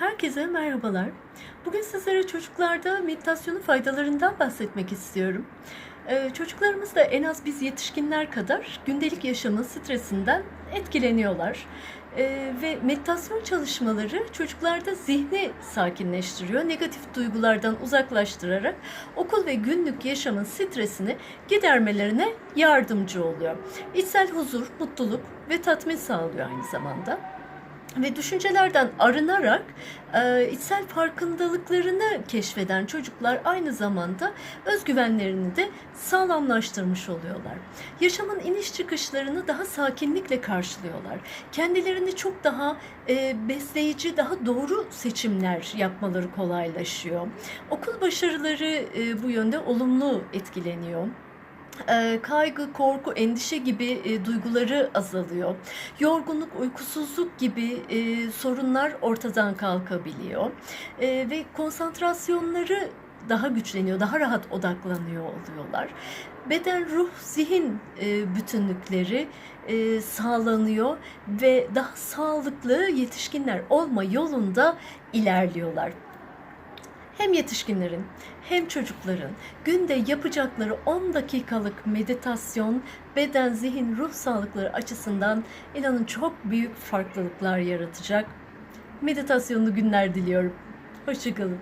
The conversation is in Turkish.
Herkese merhabalar. Bugün sizlere çocuklarda meditasyonun faydalarından bahsetmek istiyorum. Ee, çocuklarımız da en az biz yetişkinler kadar gündelik yaşamın stresinden etkileniyorlar. Ee, ve meditasyon çalışmaları çocuklarda zihni sakinleştiriyor, negatif duygulardan uzaklaştırarak okul ve günlük yaşamın stresini gidermelerine yardımcı oluyor. İçsel huzur, mutluluk ve tatmin sağlıyor aynı zamanda ve düşüncelerden arınarak e, içsel farkındalıklarını keşfeden çocuklar aynı zamanda özgüvenlerini de sağlamlaştırmış oluyorlar. Yaşamın iniş çıkışlarını daha sakinlikle karşılıyorlar. Kendilerini çok daha e, besleyici, daha doğru seçimler yapmaları kolaylaşıyor. Okul başarıları e, bu yönde olumlu etkileniyor e, kaygı, korku, endişe gibi e, duyguları azalıyor. Yorgunluk, uykusuzluk gibi e, sorunlar ortadan kalkabiliyor. E, ve konsantrasyonları daha güçleniyor, daha rahat odaklanıyor oluyorlar. Beden, ruh, zihin bütünlükleri sağlanıyor ve daha sağlıklı yetişkinler olma yolunda ilerliyorlar hem yetişkinlerin hem çocukların günde yapacakları 10 dakikalık meditasyon beden, zihin, ruh sağlıkları açısından inanın çok büyük farklılıklar yaratacak. Meditasyonlu günler diliyorum. Hoşçakalın.